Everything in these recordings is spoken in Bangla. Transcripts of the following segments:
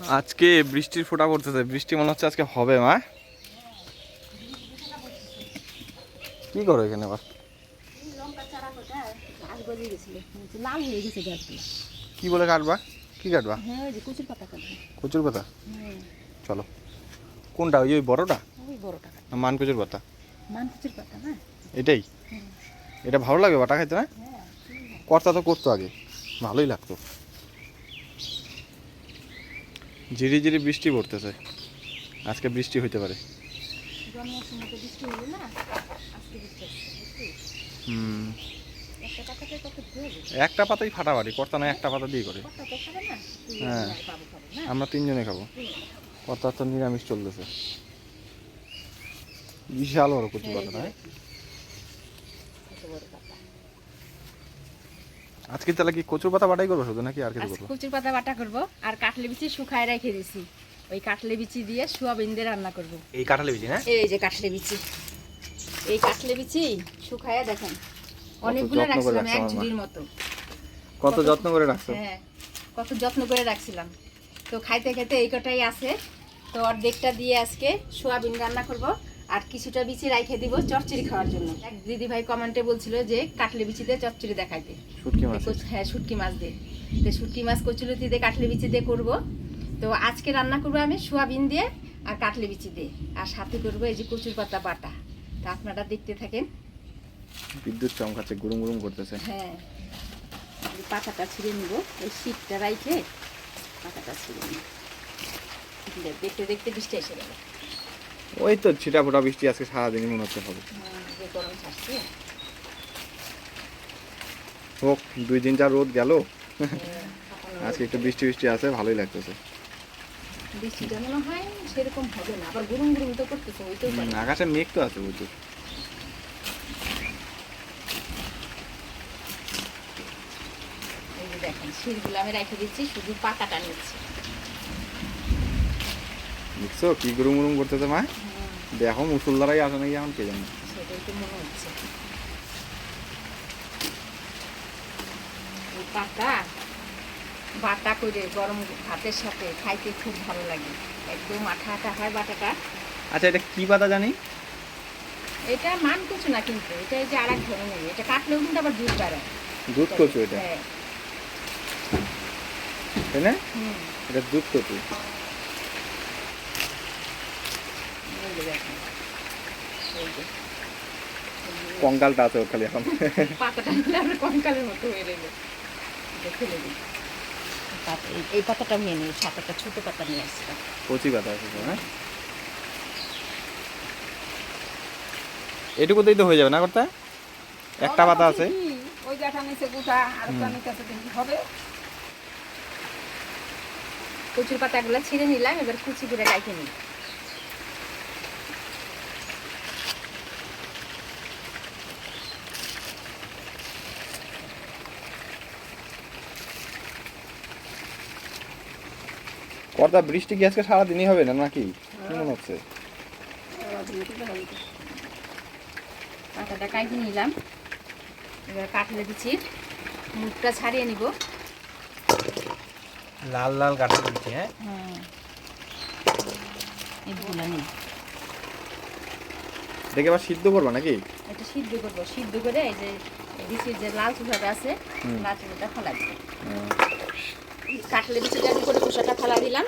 আজকে বৃষ্টির ফোঁটা পড়তেছে। বৃষ্টি মনে হচ্ছে আজকে হবে, মা। কি করো এখানে আবার কি বলে কাটবা? কি কাটবা? কুচুর পাতা। চলো। কোনটা? ওই বড়টা? মান কচুর পাতা। এটাই? এটা ভালো লাগে বাটা খাইতে, না? কর্তা তো করতো আগে। ভালোই লাগতো। ঝিরি ঝিরি বৃষ্টি পড়তেছে। আজকে বৃষ্টি হইতে পারে। না? একটা পাতাই ফাটাফাটি কর্তা না একটা পাতা দিয়ে করে। না হ্যাঁ। না? আমরা তিনজনে খাব। কর্তা তো নিরামিষ চলতেছে। বিশাল বড় কচু পাতা হ্যাঁ বড় পাতা আজকে তাহলে কি কচুর পাতা বাটাই করব শুধু নাকি আর কিছু করব? কচুর পাতা বাটা করব আর কাটলে বিচি শুকায় রেখে দিছি। ওই কাটলে বিচি দিয়ে সোয়াবিন দিয়ে রান্না করব। এই কাঁঠালে বিচি না? এই যে কাটলে বিচি। এই কাটলে বিচি শুকায়া দেখেন অনেকগুলো রাখছিলাম এক ঝুড়ির মতো। কত যত্ন করে রাখছো? হ্যাঁ কত যত্ন করে রাখছিলাম। তো খাইতে খাইতে এই কটাই আছে। তো অর্ধেকটা দিয়ে আজকে সোয়াবিন রান্না করব। আর কিছুটা বিচি রাইখে দিব চচ্চড়ি খাওয়ার জন্য। এক দিদি ভাই কমেন্টে বলছিল যে কাটলে বিচি দিয়ে চচ্চড়ি দেখাইতে। শুটকি মাছ হ্যাঁ শুটকি মাছ দিয়ে। তো শুটকি মাছ কচুলতি দিয়ে কাটলে বিচি দিয়ে করব। তো আজকে রান্না করব আমি সোয়াবিন দিয়ে আর কাটলে বিচি দিয়ে। আর সাথে করব এই যে কচুর পাতা বাটা। তা আপনারা দেখতে থাকেন। বিদ্যুৎ চমকাচ্ছে গুরুম গুরুম করতেছে। হ্যাঁ। পাতাটা ছিঁড়ে নিব। এই শীতটা রাইখে পাতাটা ছিঁড়ে নিব। দেখতে দেখতে বৃষ্টি এসে গেল। ওই তো ছিটা ফোটা বৃষ্টি আজকে সারাদিনই মনে হচ্ছে হবে। হোক দুই দিন যা রোদ গেল আজকে একটু বৃষ্টি বৃষ্টি আছে ভালোই লাগতেছে। বৃষ্টিটা মনে হয় সেরকম হবে না আবার গুরুম গুরুম তো করতেছে ওইটাই হুম, আকাশে মেঘ তো আছে দেখেন আমি রেখে দিচ্ছি শুধু পাতাটা নিচ্ছি। বুঝছ? কি গুরুম গুরুম করতেছে মা? দেখো মুসুলদারাই আসে নাকি এখন কে জানে? সেটাই তো মনে হচ্ছে। পাতা? বাটা করে গরম ভাতের সাথে খাইতে খুব ভালো লাগে। একদম আঠা আঠা হয় বাটাটা। আচ্ছা এটা কি পাতা জানি? এটা মান কিছু না কিন্তু এটা এই যে আর এক ধরনের এটা কাটলেও কিন্তু আবার দুধ বেড়ায় দুধ কচু এটা? হ্যাঁ। তাই না? এটা দুধ কচু। কঙ্কালটা আছে ওর খালি এখন। পাতাটা কঙ্কালের মতো হয়ে রইল। এটা ফেলে এই- পাতাটা নিয়ে নিই ছোট পাতা নিয়ে আসছিলাম কচি পাতা আছে হ্যাঁ? এটুকুতেই তো হয়ে যাবে না করতে? একটা পাতা আছে। ওই নিচে আর নিচে আছে হবে? কচুর পাতাগুলো ছিঁড়ে নিলাম এবার কুচি করে রাখে নিই। কর্তা বৃষ্টি কি আজকে সারাদিনই হবে না নাকি? কি মনে হচ্ছে? পাতাটা কাটিয়ে নিলাম। এবার কাটলে দিচ্ছি। মুখটা ছাড়িয়ে নিব। লাল লাল কাটা দিচ্ছি হ্যাঁ? হ্যাঁ। এইগুলো নিই দেখে আবার সিদ্ধ করবা নাকি? এটা সিদ্ধ করব। সিদ্ধ করে এই যে বিচির যে লাল চুষাটা আছে। লাল চুষাটা ফেলা কাটলে বিচিটার উপরে খোসাটা ফেলা দিলাম।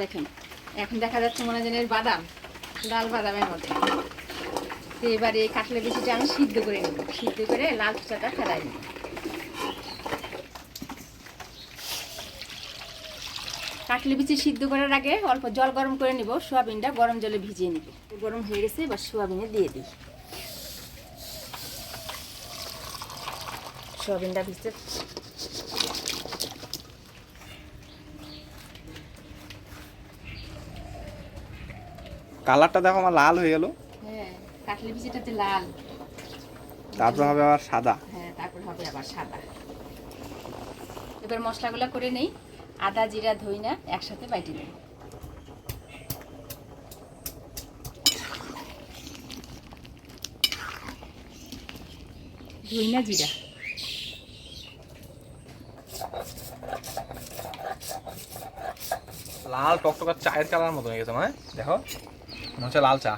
দেখেন, এখন দেখা যাচ্ছে মনে এর বাদাম, লাল বাদামের মধ্যে। তো এবার এই কাটলে বিচিটা আমি সিদ্ধ করে নেব। সিদ্ধ করে লাল চুষাটা ফেলাই নেব। কাটলে বিচি সিদ্ধ করার আগে অল্প জল গরম করে নিব, সোয়াবিনটা গরম জলে ভিজিয়ে নিব। গরম হয়ে গেছে, এবার সোয়াবিনে দিয়ে দিই। সোয়াবিনটা ভিজতে কালারটা দেখো আমার লাল হয়ে গেল। হ্যাঁ কাটলে বিচিটাতে লাল। তারপর হবে আবার সাদা। হ্যাঁ তারপর হবে আবার সাদা। এবার মশলাগুলো করে নেই। আদা জিরা ধইনা একসাথে বাইটে নেই ধইনা জিরা। লাল টকটকা চায়ের কালার মতো হয়ে গেছে মানে? দেখো। মনে হচ্ছে লাল চা।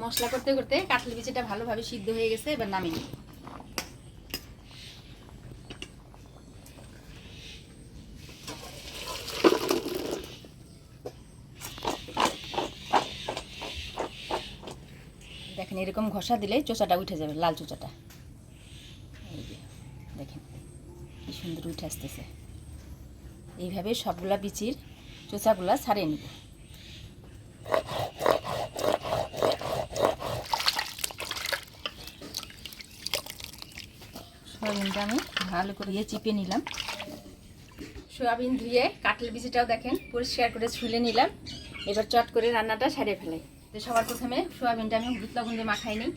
মশলা করতে করতে কাঁঠাল বিচিটা ভালোভাবে সিদ্ধ হয়ে গেছে, এবার নামিয়ে। দেখেন, এরকম ঘষা দিলে চোচাটা উঠে যাবে, লাল চোচাটা। দেখেন, কি সুন্দর উঠে আসতেছে। এইভাবে সবগুলা বিচির চোচাগুলা ছাড়িয়ে নিব। সয়াবিনটা আমি ভালো করে দিয়ে চিপে নিলাম। সয়াবিন ধুয়ে কাটল বিচিটাও দেখেন পরিষ্কার করে ছুলে নিলাম। এবার চট করে রান্নাটা সারিয়ে ফেলাই। তো সবার প্রথমে সয়াবিনটা আমি হলুদ লবণ দিয়ে মাখাই নিই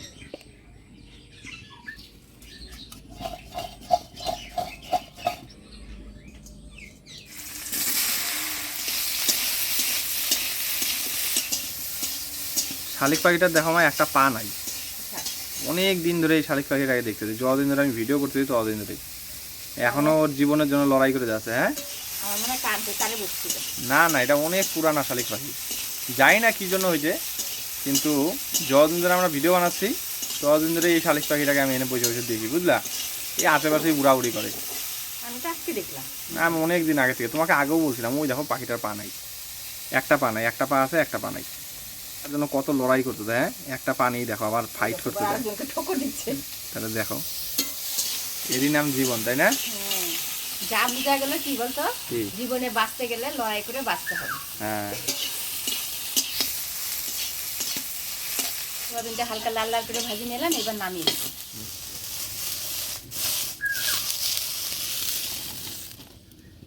শালিক পাখিটা দেখো আমার একটা পা নাই। অনেক দিন ধরে এই শালিক পাখির পাখিটাকে দেখতেছি। যতদিন ধরে আমি ভিডিও করতেছি ততদিন ধরে এখনও ওর জীবনের জন্য লড়াই করে যাচ্ছে হ্যাঁ? না না এটা অনেক পুরানা শালিক পাখি। জানি না কী জন্য হয়েছে কিন্তু যতদিন ধরে আমরা ভিডিও বানাচ্ছি ততদিন ধরে এই শালিক পাখিটাকে আমি এনে বসে বসে দেখি বুঝলা? এই আশেপাশেই উড়াউড়ি করে। আমি অনেক দিন আগে থেকে তোমাকে আগেও বলছিলাম ওই দেখো পাখিটার পা নাই। একটা পা নাই একটা পা আছে একটা পা নাই। তার জন্য কত লড়াই করতে দেয় হ্যাঁ? একটা পা নেই দেখো আবার ফাইট করতে দেয়। তাহলে দেখো এরই নাম জীবন তাই না? হ্যাঁ। যা বোঝা গেল কি বলতো? জীবনে বাঁচতে গেলে লড়াই করে বাঁচতে হবে। হ্যাঁ। সোয়াবিনটা হালকা লাল লাল করে ভাজি নিলাম এবার নামিয়ে নেব।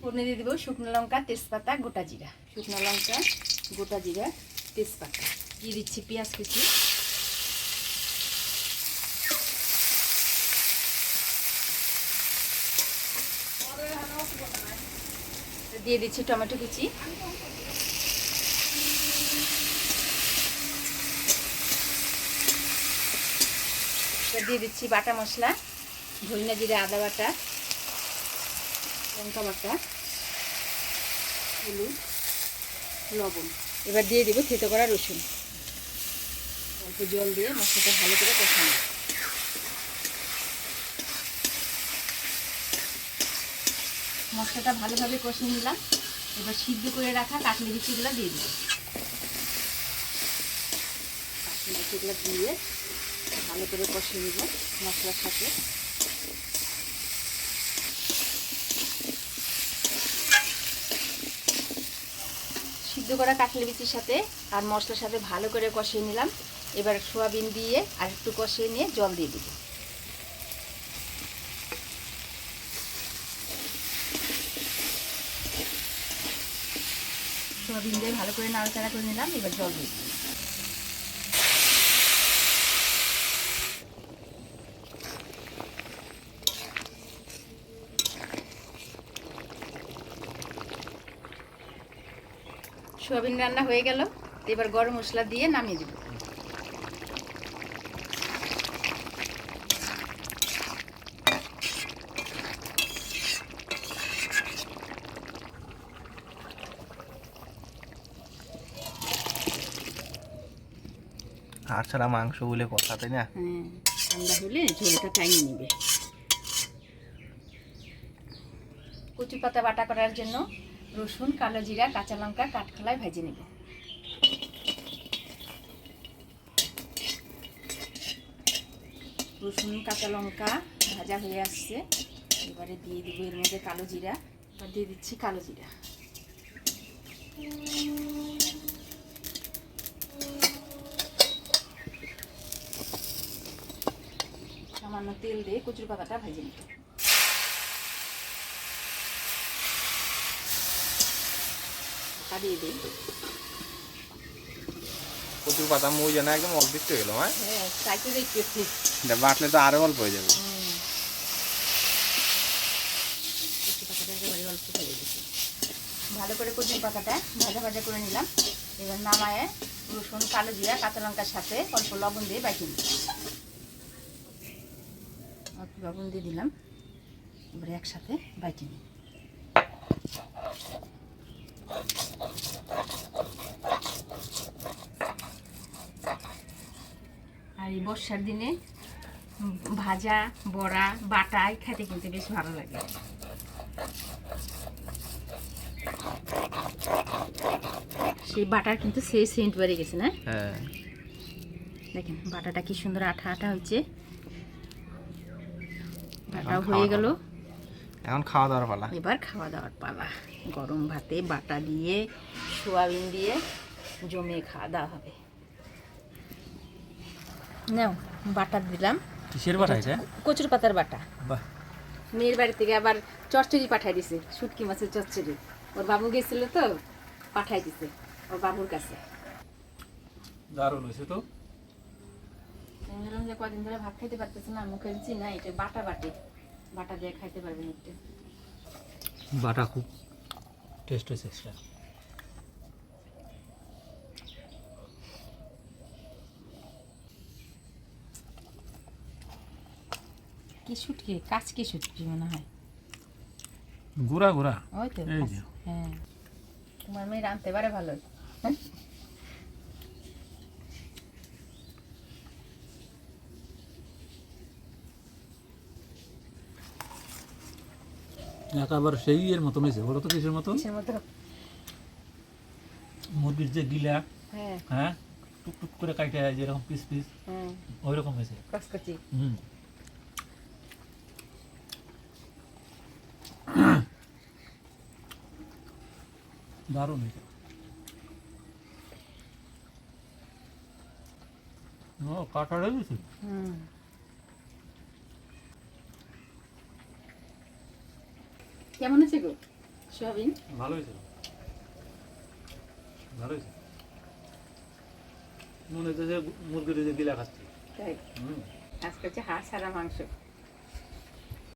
ফোড়নে দিয়ে দেবো শুকনো লঙ্কা তেজপাতা গোটা জিরা। শুকনো লঙ্কা গোটা জিরা তেজপাতা। দিয়ে দিচ্ছি পেঁয়াজ কুচি। দিয়ে দিচ্ছি টমেটো কুচি। দিয়ে দিচ্ছি বাটা মশলা, ধনিয়া জিরে, আদা বাটা, লঙ্কা বাটা, হলুদ, লবণ। এবার দিয়ে দিব থেতো করা রসুন। অল্প জল দিয়ে মশলাটা ভালো করে কষানো মশলাটা ভালোভাবে কষিয়ে নিলাম। এবার সিদ্ধ করে রাখা কাটলি বিচিগুলো দিয়ে দিব কাটলি বিচিগুলো দিয়ে ভালো করে কষিয়ে নিব মশলার সাথে। সিদ্ধ করা কাটলি বিচির সাথে আর মশলার সাথে ভালো করে কষিয়ে নিলাম। এবার সোয়াবিন দিয়ে আর একটু কষিয়ে নিয়ে জল দিয়ে দিব। সোয়াবিন দিয়ে ভালো করে নাড়াচাড়া করে নিলাম, এবার জল দিয়ে দিব। সোয়াবিন রান্না হয়ে গেল, এবার গরম মশলা দিয়ে নামিয়ে দিব। আর ছাড়া মাংস বলে কথা, তাই না? হ্যাঁ ঠান্ডা হলে ঝোলটা টাইমে নেবে। কচু পাতা বাটা করার জন্য রসুন, কালো জিরা, কাঁচা লঙ্কা, কাঠখোলায় ভেজে নেব। রসুন, কাঁচা লঙ্কা ভাজা হয়ে আসছে। এবারে দিয়ে দিব এর মধ্যে কালো জিরা। এবার দিয়ে দিচ্ছি কালো জিরা। সামান্য তেল দিয়ে কচুর পাতাটা ভেজে নিতে ঢাকা দিয়ে দিই। প্রচুর পাতা মই জানা একদম অল্প একটু গেল হ্যাঁ? হ্যাঁ দেখতেছি এটা বাটলে তো আরও অল্প হয়ে যাবে। হুম। পাতাটা একেবারে অল্প ফেলে দিচ্ছি ভালো করে কচুর পাতাটা ভাজা ভাজা করে নিলাম। এবার নামায়ে রসুন কালো জিরা কাঁচা লঙ্কার সাথে অল্প লবণ দিয়ে বাইকে নিই অল্প লবণ দিয়ে দিলাম। এবারে একসাথে বাইটে নিই আর এই বর্ষার দিনে ভাজা বড়া বাটাই খেতে কিন্তু বেশ ভালো লাগে। সেই বাটার কিন্তু সেই সেন্ট বেড়ে গেছে না? হ্যাঁ। দেখেন বাটাটা কি সুন্দর আঠা আঠা হয়েছে। বাটাও হয়ে গেল। এখন খাওয়া দাওয়ার পালা। এবার খাওয়া দাওয়ার পালা। গরম ভাতে বাটা দিয়ে সোয়াবিন দিয়ে জমিয়ে খাওয়া দাওয়া হবে। নাও বাটা দিলাম। কিসের বাটা এটা? কচুর পাতার বাটা। বাহ। মেয়ের বাড়ি থেকে আবার চচ্চড়ি পাঠাই দিছে শুটকি মাছের চচ্চড়ি। ওর বাবু গেছিল তো পাঠাই দিছে ওর বাবুর কাছে। দারুণ হয়েছে তো। যে কদিন ধরে ভাত খাইতে পারতেছে না মুখে দিচ্ছি না এটা বাটা বাটে। বাটা দিয়ে খাইতে পারবেন একটু। বাটা খুব টেস্ট হয়েছে extra। কি শুটকি কাজ কি শুটকি মনে হয়? গুড়া গুড়া। ওই তো। হ্যাঁ। তোমার মেয়ে রাঁধতে পারে ভালো। একেবারে সেই এর মতন হয়েছে? বলো তো কিসের মতন? মতো মুরগির যে গিলা হ্যাঁ। হ্যাঁ? টুক টুক করে কাটে যেরকম পিস পিস ওই রকম হয়েছে? হুম। দারুণ হয়েছে ও কাঁঠালে দিয়েছে হুম। কেমন আছে গো? সোয়াবিন? ভালো হয়েছে। ভালো হয়েছে। মনে হচ্ছে যে মুরগির গিলা খাচ্ছি। তাই? হুম। আজকে হচ্ছে হাড় সারা মাংস।